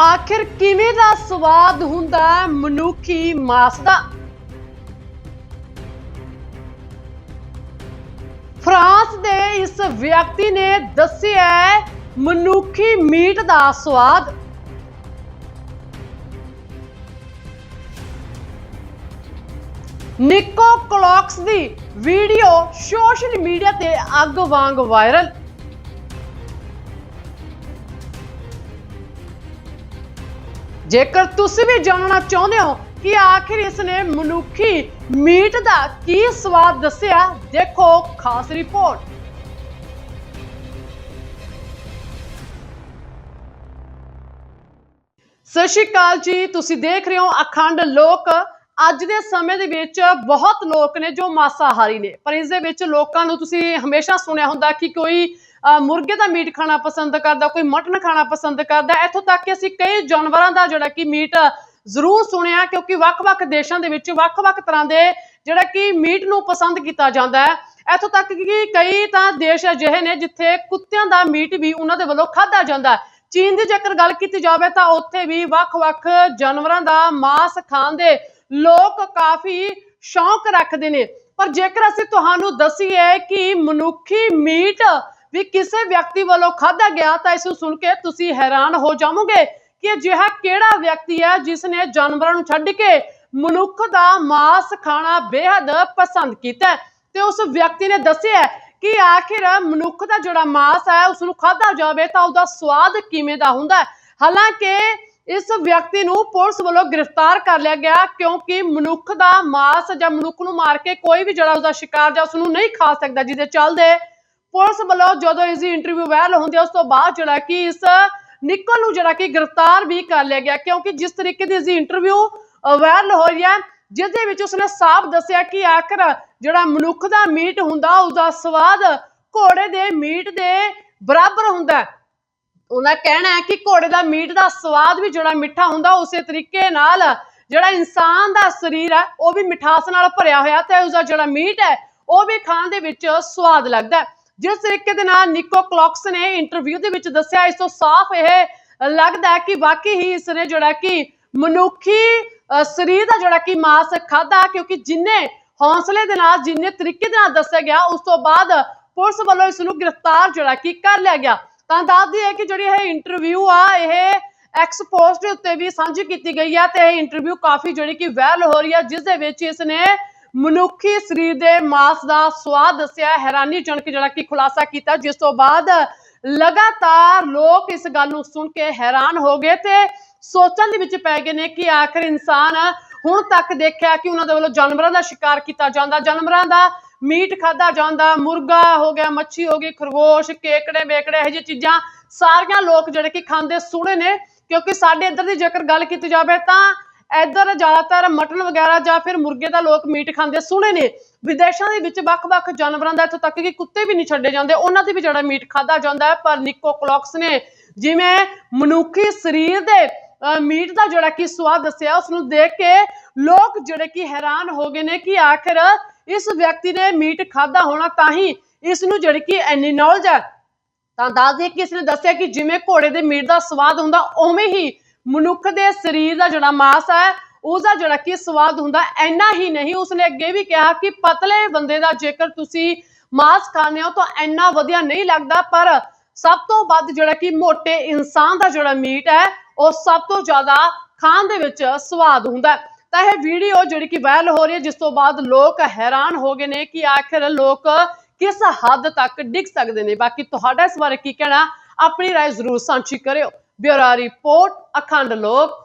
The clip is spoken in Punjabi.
ਆਖਿਰ ਕਿਵੇਂ ਦਾ ਸਵਾਦ ਹੁੰਦਾ ਮਨੁੱਖੀ ਮਾਸ ਦਾ? ਫਰਾਂਸ ਦੇ ਇਸ ਵਿਅਕਤੀ ਨੇ ਦੱਸਿਆ ਮਨੁੱਖੀ ਮੀਟ ਦਾ ਸਵਾਦ। ਨਿਕੋ ਕਲੌਕਸ ਦੀ ਵੀਡੀਓ ਸੋਸ਼ਲ ਮੀਡੀਆ ਤੇ ਅੱਗ ਵਾਂਗ ਵਾਇਰਲ। ਜੇਕਰ ਤੁਸੀਂ ਵੀ ਜਾਣਨਾ ਚਾਹੁੰਦੇ ਹੋ ਕਿ ਆਖਿਰ ਇਸ ਨੇ ਮਨੁੱਖੀ ਮੀਟ ਦਾ ਕੀ ਸਵਾਦ ਦੱਸਿਆ, ਦੇਖੋ ਖਾਸ ਰਿਪੋਰਟ। ਸਤਿ ਸ਼੍ਰੀ ਅਕਾਲ ਜੀ, ਤੁਸੀਂ ਦੇਖ ਰਹੇ ਹੋ ਅਖੰਡ ਲੋਕ ਅੱਜ ਦੇ ਸਮੇਂ ਦੇ ਵਿੱਚ ਬਹੁਤ ਲੋਕ ਨੇ ਜੋ ਮਾਸਾਹਾਰੀ ਨੇ। ਪਰ ਇਸ ਦੇ ਵਿੱਚ ਲੋਕਾਂ ਨੂੰ ਤੁਸੀਂ ਹਮੇਸ਼ਾ ਸੁਣਿਆ ਹੁੰਦਾ ਕਿ ਕੋਈ ਮੁਰਗੇ ਦਾ ਮੀਟ ਖਾਣਾ ਪਸੰਦ ਕਰਦਾ, ਕੋਈ ਮਟਨ ਖਾਣਾ ਪਸੰਦ ਕਰਦਾ। ਇੱਥੋਂ ਤੱਕ ਕਿ ਅਸੀਂ ਕਈ ਜਾਨਵਰਾਂ ਦਾ ਜਿਹੜਾ ਕਿ ਮੀਟ ਜ਼ਰੂਰ ਸੁਣਿਆ, ਕਿਉਂਕਿ ਵੱਖ-ਵੱਖ ਦੇਸ਼ਾਂ ਦੇ ਵਿੱਚ ਵੱਖ-ਵੱਖ ਤਰ੍ਹਾਂ ਦੇ ਜਿਹੜਾ ਕਿ ਮੀਟ ਨੂੰ ਪਸੰਦ ਕੀਤਾ ਜਾਂਦਾ ਹੈ। ਇੱਥੋਂ ਤੱਕ ਕਿ ਕਈ ਤਾਂ ਦੇਸ਼ ਅਜਿਹੇ ਨੇ ਜਿੱਥੇ ਕੁੱਤਿਆਂ ਦਾ ਮੀਟ ਵੀ ਉਹਨਾਂ ਦੇ ਵੱਲੋਂ ਖਾਧਾ ਜਾਂਦਾ ਹੈ। ਚੀਨ ਦੀ ਜੇਕਰ ਗੱਲ ਕੀਤੀ ਜਾਵੇ ਤਾਂ ਉੱਥੇ ਵੀ ਵੱਖ-ਵੱਖ ਜਾਨਵਰਾਂ ਦਾ ਮਾਸ ਖਾਣ ਦੇ ਲੋਕ ਕਾਫੀ ਸ਼ੌਂਕ ਰੱਖਦੇ ਨੇ। ਪਰ ਜੇਕਰ ਅਸੀਂ ਤੁਹਾਨੂੰ ਦਸੀਏ ਕਿ ਮਨੁੱਖੀ ਮੀਟ ਵੀ ਕਿਸੇ ਵਿਅਕਤੀ ਵੱਲੋਂ ਖਾਧਾ ਗਿਆ, ਤਾਂ ਇਸ ਨੂੰ ਸੁਣ ਕੇ ਤੁਸੀਂ ਹੈਰਾਨ ਹੋ ਜਾਵੋਗੇ ਕਿ ਅਜਿਹਾ ਕਿਹੜਾ ਵਿਅਕਤੀ ਹੈ ਜਿਸ ਨੇ ਜਾਨਵਰਾਂ ਨੂੰ ਛੱਡ ਕੇ ਮਨੁੱਖ ਦਾ ਮਾਸ ਖਾਣਾ ਬੇहद ਪਸੰਦ ਕੀਤਾ ਤੇ ਉਸ ਵਿਅਕਤੀ ਨੇ ਦੱਸਿਆ ਕਿ ਆਖਿਰ ਮਨੁੱਖ ਦਾ ਜਿਹੜਾ ਮਾਸ ਹੈ, ਉਸ ਨੂੰ ਖਾਧਾ ਜਾਵੇ ਤਾਂ ਉਹਦਾ ਸਵਾਦ ਕਿਵੇਂ ਦਾ ਹੁੰਦਾ ਹਾਲਾਂਕਿ ਇਸ ਵਿਅਕਤੀ ਨੂੰ ਪੁਲਿਸ ਵੱਲੋਂ ਗ੍ਰਿਫਤਾਰ ਕਰ ਲਿਆ ਗਿਆ ਕਿਉਂਕਿ ਮਨੁੱਖ ਦਾ ਮਾਸ ਜਾਂ ਮਨੁੱਖ ਨੂੰ ਮਾਰ ਕੇ ਕੋਈ ਵੀ ਜਿਹੜਾ ਉਸਦਾ ਸ਼ਿਕਾਰ ਜਾਂ ਉਸ ਨੂੰ ਨਹੀਂ ਖਾ ਸਕਦਾ, ਜਿਹਦੇ ਚੱਲਦੇ ਪੁਲਿਸ ਵੱਲੋਂ ਜਦੋਂ ਇਸ ਦੀ ਇੰਟਰਵਿਊ ਵਾਇਰਲ ਹੁੰਦੀ ਉਸ ਤੋਂ ਬਾਅਦ ਜਿਹੜਾ ਕਿ ਇਸ ਨਿਕਲ ਨੂੰ ਜਿਹੜਾ ਕਿ ਗ੍ਰਿਫਤਾਰ ਵੀ ਕਰ ਲਿਆ ਗਿਆ ਕਿਉਂਕਿ ਜਿਸ ਤਰੀਕੇ ਦੀ ਇਸ ਦੀ ਇੰਟਰਵਿਊ ਵਾਇਰਲ ਹੋ ਰਹੀ ਹੈ ਜਿਸ ਦੇ ਵਿੱਚ ਉਸਨੇ ਸਾਫ਼ ਦੱਸਿਆ ਕਿ ਆਖਰ ਜਿਹੜਾ ਮਨੁੱਖ ਦਾ ਮੀਟ ਹੁੰਦਾ ਉਹਦਾ ਸਵਾਦ ਘੋੜੇ ਦੇ ਮੀਟ ਦੇ ਬਰਾਬਰ ਹੁੰਦਾ ਉਹਨਾਂ ਕਹਿਣਾ ਹੈ ਕਿ ਘੋੜੇ ਦਾ ਮੀਟ ਦਾ ਸਵਾਦ ਵੀ ਜਿਹੜਾ ਮਿੱਠਾ ਹੁੰਦਾ, ਉਸੇ ਤਰੀਕੇ ਨਾਲ ਜਿਹੜਾ ਇਨਸਾਨ ਦਾ ਸਰੀਰ ਹੈ, ਉਹ ਵੀ ਮਿਠਾਸ ਨਾਲ ਭਰਿਆ ਹੋਇਆ ਤੇ ਉਸਦਾ ਜਿਹੜਾ ਮੀਟ ਹੈ, ਉਹ ਵੀ ਖਾਣ ਦੇ ਵਿੱਚ ਸਵਾਦ ਲੱਗਦਾ ਜਿਸ ਤਰੀਕੇ ਦੇ ਨਾਲ ਨਿਕੋ ਕਲੌਕਸ ਨੇ ਇੰਟਰਵਿਊ ਦੇ ਵਿੱਚ ਦੱਸਿਆ, ਇਸ ਤੋਂ ਸਾਫ਼ ਇਹ ਲੱਗਦਾ ਕਿ ਵਾਕਈ ਹੀ ਇਸ ਨੇ ਜਿਹੜਾ ਕਿ ਮਨੁੱਖੀ ਸਰੀਰ ਦਾ ਜਿਹੜਾ ਕਿ ਮਾਸ ਖਾਦਾ ਕਿਉਂਕਿ ਜਿੰਨੇ ਹੌਸਲੇ ਦੇ ਨਾਲ, ਜਿੰਨੇ ਤਰੀਕੇ ਦੇ ਨਾਲ ਦੱਸਿਆ ਗਿਆ, ਉਸ ਤੋਂ ਬਾਅਦ ਪੁਲਿਸ ਵੱਲੋਂ ਇਸ ਨੂੰ ਗ੍ਰਿਫਤਾਰ ਜਿਹੜਾ ਕਿ ਕਰ ਲਿਆ ਗਿਆ। ਤਾਂ ਦੱਸਦੀ ਹੈ ਕਿ ਜਿਹੜੀ ਇਹ ਇੰਟਰਵਿਊ ਆ, ਇਹ ਐਕਸ ਦੇ ਉੱਤੇ ਵੀ ਸਾਂਝੀ ਕੀਤੀ ਗਈ ਹੈ ਤੇ ਇਹ ਇੰਟਰਵਿਊ ਕਾਫੀ ਜਿਹੜੀ ਕਿ ਵਾਇਰਲ ਹੋ ਰਹੀ ਹੈ ਜਿਸ ਦੇ ਵਿੱਚ ਇਸ ਨੇ ਮਨੁੱਖੀ ਸਰੀਰ ਦੇ ਮਾਸ ਦਾ ਸਵਾਦ ਦੱਸਿਆ ਹੈਰਾਨੀਜਨਕ ਜਿਹੜਾ ਕਿ ਖੁਲਾਸਾ ਕੀਤਾ, ਜਿਸ ਤੋਂ ਬਾਅਦ ਲਗਾਤਾਰ ਲੋਕ ਇਸ ਗੱਲ ਨੂੰ ਸੁਣ ਕੇ ਹੈਰਾਨ ਹੋ ਗਏ ਤੇ ਸੋਚਣ ਦੇ ਵਿੱਚ ਪੈ ਗਏ ਨੇ ਕਿ ਆਖਰ ਇਨਸਾਨ ਹੁਣ ਤੱਕ ਦੇਖਿਆ ਕਿ ਉਹਨਾਂ ਦੇ ਵੱਲੋਂ ਜਾਨਵਰਾਂ ਦਾ ਸ਼ਿਕਾਰ ਕੀਤਾ ਜਾਂਦਾ, ਜਾਨਵਰਾਂ ਦਾ ਮੀਟ ਖਾਦਾ ਜਾਂਦਾ, ਮੁਰਗਾ ਹੋ ਗਿਆ, ਮੱਛੀ ਹੋ ਗਈ, ਖਰਗੋਸ਼, ਕੇਕੜੇ, ਬੇਕੜੇ, ਇਹੋ ਜਿਹੀਆਂ ਚੀਜ਼ਾਂ ਸਾਰੀਆਂ ਲੋਕ ਜਿਹੜੇ ਕਿ ਖਾਂਦੇ ਸੁਣੇ ਨੇ, ਕਿਉਂਕਿ ਸਾਡੇ ਇੱਧਰ ਦੀ ਜੇਕਰ ਗੱਲ ਕੀਤੀ ਜਾਵੇ ਤਾਂ ਇੱਧਰ ਜ਼ਿਆਦਾਤਰ ਮਟਨ ਵਗੈਰਾ ਜਾਂ ਫਿਰ ਮੁਰਗੇ ਦਾ ਲੋਕ ਮੀਟ ਖਾਂਦੇ ਸੁਣੇ ਨੇ। ਵਿਦੇਸ਼ਾਂ ਦੇ ਵਿੱਚ ਵੱਖ-ਵੱਖ ਜਾਨਵਰਾਂ ਦਾ ਇੱਥੋਂ ਤੱਕ ਕਿ ਕੁੱਤੇ ਵੀ ਨਹੀਂ ਛੱਡੇ ਜਾਂਦੇ, ਉਹਨਾਂ 'ਤੇ ਵੀ ਜਿਹੜਾ ਮੀਟ ਖਾਦਾ ਜਾਂਦਾ ਹੈ, ਪਰ ਨਿਕੋ ਕਲੌਕਸ ਨੇ, ਜਿਵੇਂ ਮਨੁੱਖੀ ਸਰੀਰ ਦੇ ਮੀਟ ਦਾ ਜਿਹੜਾ ਕਿ ਸਵਾਦ ਦੱਸਿਆ ਉਸ ਨੂੰ ਦੇਖ ਕੇ ਲੋਕ ਜਿਹੜੇ ਕਿ ਹੈਰਾਨ ਹੋ ਗਏ ਨੇ ਕਿ ਆਖਿਰ ਇਸ ਵਿਅਕਤੀ ਨੇ ਮੀਟ ਖਾਦਾ ਹੋਣਾ ਤਾਂ ਹੀ ਇਸ ਨੂੰ ਜਿਹੜੀ ਕਿ ਇੰਨੀ ਨੌਲੇਜ ਹੈ। ਤਾਂ ਦੱਸ ਦਈਏ ਕਿ ਇਸਨੇ ਦੱਸਿਆ ਕਿ ਜਿਵੇਂ ਘੋੜੇ ਦੇ ਮੀਟ ਦਾ ਸਵਾਦ ਹੁੰਦਾ, ਉਵੇਂ ਹੀ ਮਨੁੱਖ ਦੇ ਸਰੀਰ ਦਾ ਜਿਹੜਾ ਮਾਸ ਹੈ, ਉਹਦਾ ਜਿਹੜਾ ਕਿ ਸਵਾਦ ਹੁੰਦਾ ਐਨਾ ਹੀ ਨਹੀਂ। ਉਸਨੇ ਅੱਗੇ ਵੀ ਕਿਹਾ ਕਿ ਪਤਲੇ ਬੰਦੇ ਦਾ ਜੇਕਰ ਤੁਸੀਂ ਮਾਸ ਖਾਂਦੇ ਹੋ ਤਾਂ ਐਨਾ ਵਧੀਆ ਨਹੀਂ ਲੱਗਦਾ, ਪਰ ਸਭ ਤੋਂ ਵੱਧ ਜਿਹੜਾ ਕਿ ਮੋਟੇ ਇਨਸਾਨ ਦਾ ਜਿਹੜਾ ਮੀਟ ਹੈ, ਉਹ ਸਭ ਤੋਂ ਜ਼ਿਆਦਾ ਖਾਣ ਦੇ ਵਿੱਚ ਸਵਾਦ ਹੁੰਦਾ ਤਾਂ ਇਹ ਵੀਡੀਓ ਜਿਹੜੀ ਕਿ ਵਾਇਰਲ ਹੋ ਰਹੀ ਹੈ ਜਿਸ ਤੋਂ ਬਾਅਦ ਲੋਕ ਹੈਰਾਨ ਹੋ ਗਏ ਨੇ ਕਿ ਆਖਿਰ ਲੋਕ ਕਿਸ ਹੱਦ ਤੱਕ ਡਿੱਗ ਸਕਦੇ ਨੇ ਬਾਕੀ ਤੁਹਾਡਾ ਇਸ ਬਾਰੇ ਕੀ ਕਹਿਣਾ ਆਪਣੀ رائے ਜ਼ਰੂਰ ਸਾਂਝੀ ਕਰਿਓ ਬਿਊਰੋ ਰਿਪੋਰਟ ਅਖੰਡ ਲੋਕ